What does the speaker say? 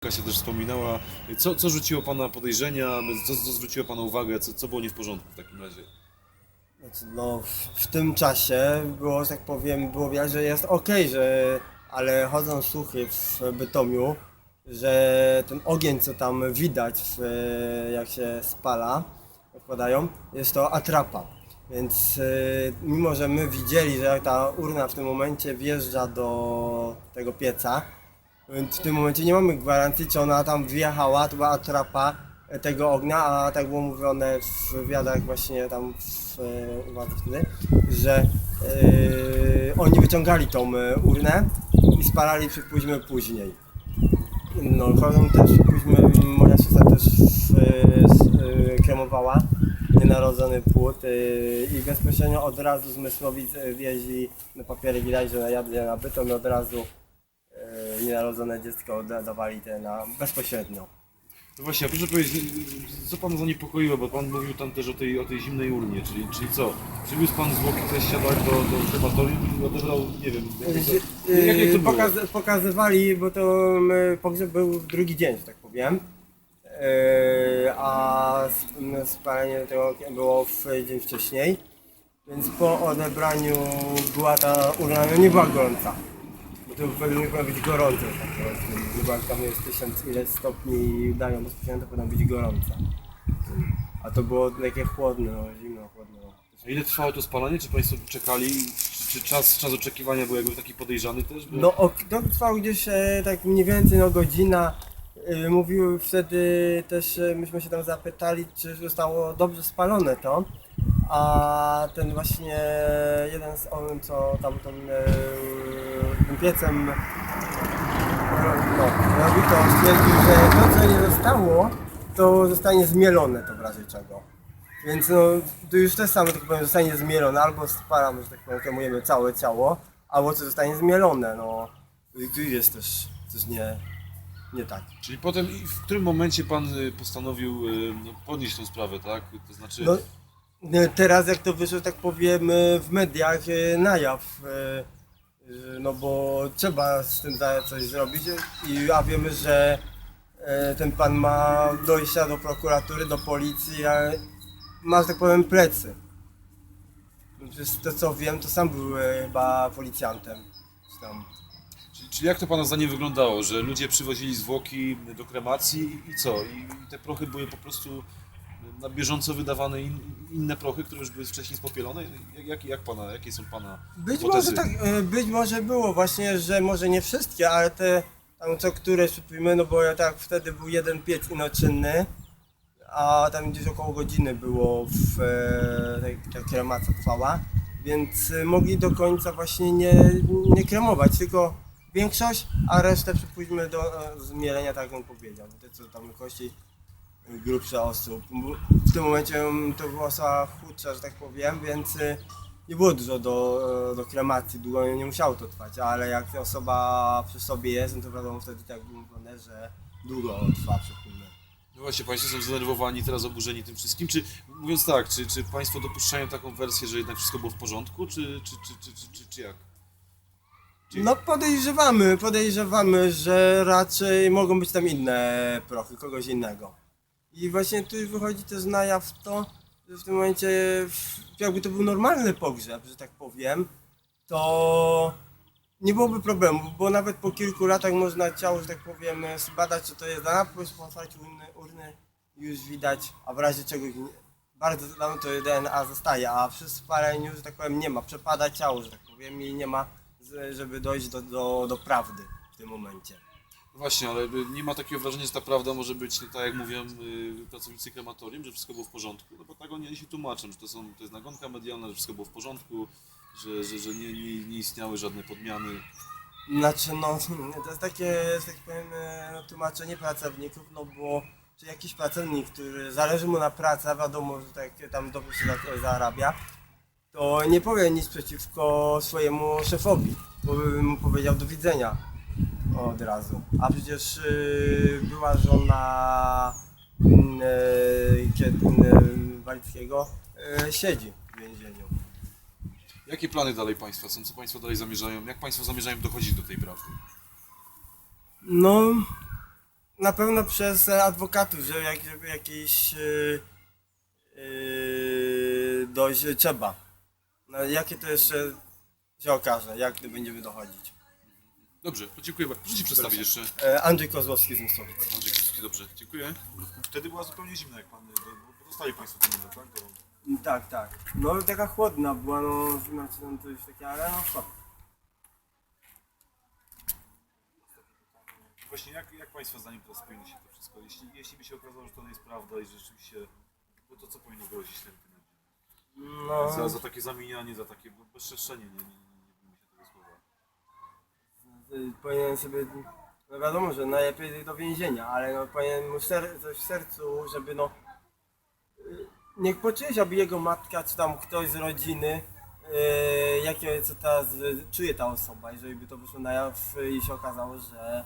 Kasia też wspominała. Co, co rzuciło Pana podejrzenia, co, co zwróciło Pana uwagę, co, co było nie w porządku w takim razie? Znaczy, no, w, w tym czasie było, tak powiem, było widać, że jest ok, że, ale chodzą słuchy w Bytomiu, że ten ogień, co tam widać, w, jak się spala, odkładają, jest to atrapa. Więc y, mimo, że my widzieli, że ta urna w tym momencie wjeżdża do tego pieca, więc w tym momencie nie mamy gwarancji, czy ona tam wjechała, to była atrapa tego ognia, a tak było mówione w wywiadach właśnie tam w e, uwadze wtedy, że e, oni wyciągali tą e, urnę i spalali przypuśćmy później. No, chodzą też przypuśćmy, moja siostra też w, e, e, kremowała nienarodzony płód e, i bezpośrednio od razu z Mysłowic e, na papiery widać, że jadę na bytom i od razu e, nienarodzone dziecko da- dawali te na bezpośrednio. No właśnie, a proszę powiedzieć, co Pana zaniepokoiło, bo Pan mówił tam też o tej, o tej zimnej urnie, czyli, czyli co? Przywiózł Pan zwłoki też siadać do, do krematorium i odebrał, nie wiem, jak to, jak, jak to Yy, było? pokaz, pokazywali, bo to my, pogrzeb był drugi dzień, że tak powiem. Yy, a sp- spalenie tego było w dzień wcześniej. Więc po odebraniu była ta urna, no nie była gorąca. Mnie powinno być gorące. Tak, była tam jest tysiąc ileś stopni dają bezpośrednio, to powinno być gorąca. A to było takie chłodne, no, zimno, chłodno. A ile trwało to spalanie? Czy Państwo czekali? Czy, czy czas, czas oczekiwania był jakby taki podejrzany też? Bo... No ok, to trwał gdzieś e, tak mniej więcej no godzina. E, mówiły wtedy też, e, myśmy się tam zapytali, czy zostało dobrze spalone to. A ten właśnie jeden z on, co tam tą, e, tym piecem no, robi to, stwierdził, że to co nie zostało, to zostanie zmielone to w razie czego. Więc no, to już też samo, tak powiem, zostanie zmielone, albo spalamy, że tak powiem, kremujemy całe ciało, albo co zostanie zmielone, no. I tu jest też coś nie, nie tak. Czyli potem, w którym momencie Pan y, postanowił y, no, podnieść tą sprawę, tak? To znaczy, No, teraz jak to wyszło, tak powiem, e, w mediach e, na jaw, e, e, no bo trzeba z tym coś zrobić i wiemy, że e, ten pan ma dojścia do prokuratury, do policji, a ma, że tak powiem, plecy. No, Przecież to co wiem, to sam był e, chyba policjantem. Czyli, czyli jak to Pana zdaniem wyglądało? Że ludzie przywozili zwłoki do kremacji i, co? I te prochy były po prostu na bieżąco wydawane in, inne prochy, które już były wcześniej spopielone? Jak, jak, jak pana, jakie są Pana Być hipotezy? może tak, e, być może było właśnie, że może nie wszystkie, ale te tam co któreś przypomnę, no bo ja tak wtedy był jeden piec inoczynny, a tam gdzieś około godziny było w e, ta kremacja trwała, więc e, mogli do końca właśnie nie, nie kremować, tylko większość, a resztę przypuśćmy do e, zmielenia, tak jak on powiedział, te co tam kości e, grubsze osób. W tym momencie to była osoba chudsza, że tak powiem, więc e, nie było dużo do, do kremacji, długo nie musiało to trwać, ale jak osoba przy sobie jest, no to wiadomo wtedy tak mówione, że długo trwa przypłynie. No właśnie, Państwo są zdenerwowani, teraz oburzeni tym wszystkim. Czy, mówiąc tak, czy, czy Państwo dopuszczają taką wersję, że jednak wszystko było w porządku, czy, czy, czy, czy, czy, czy, czy jak? Czy- No podejrzewamy, podejrzewamy, że raczej mogą być tam inne prochy, kogoś innego. I właśnie tu wychodzi też na jaw to, że w tym momencie jakby to był normalny pogrzeb, że tak powiem, to nie byłoby problemu, bo nawet po kilku latach można ciało, że tak powiem, zbadać, czy to jest dana, po prostu po otwarciu urny, urny już widać, a w razie czegoś bardzo dawno to DNA zostaje, a przy spaleniu, że tak powiem, nie ma, przepada ciało, że tak powiem, i nie ma, żeby dojść do, do, do prawdy w tym momencie. No Właśnie, ale nie ma takiego wrażenia, że ta prawda może być, tak jak mówią y, pracownicy krematorium, że wszystko było w porządku, no bo tak oni się tłumaczą, że to, są, to jest nagonka medialna, że wszystko było w porządku, że, że, że nie, nie, nie istniały żadne podmiany. Znaczy, no, to jest takie, że tak powiem, no, tłumaczenie pracowników, no bo czy jakiś pracownik, który zależy mu na pracy, wiadomo, że tak tam dobrze się za- zarabia, to nie powie nic przeciwko swojemu szefowi, bo by mu powiedział do widzenia od razu. A przecież y, była żona y, kiedy, y, Walickiego y, siedzi w więzieniu. Jakie plany dalej Państwa są? Co Państwo dalej zamierzają? Jak Państwo zamierzają dochodzić do tej prawdy? No, na pewno przez adwokatów, że jak, żeby jakiś yy, dojść trzeba. No, jakie to jeszcze się okaże, jak to będziemy dochodzić. Dobrze, to dziękuję bardzo. Proszę się przedstawić jeszcze. E, Andrzej Kozłowski z Mysłowic. Andrzej Kowalski, dobrze, dziękuję. Wtedy była zupełnie zimna, jak pan, bo, bo dostali państwo pieniądze, tak? To, Tak, tak. No taka chłodna była, no znaczy no, to już takie, ale no co. właśnie jak, jak państwa zdaniem teraz powinno się to wszystko? Jeśli, jeśli by się okazało, że to nie jest prawda i że rzeczywiście, no to co powinno grozić tym pieniądzem? No, Za, za takie zamienianie, za takie no, bezczeszczenie, nie, nie, nie, nie bójmy się tego słowa. y, powinien sobie, no wiadomo, że najlepiej do więzienia, ale no powinien mu ser, coś w sercu, żeby no y, niech poczuje, aby jego matka, czy tam ktoś z rodziny, y, jakie co teraz y, czuje ta osoba, jeżeli by to wyszło na jaw i się okazało, że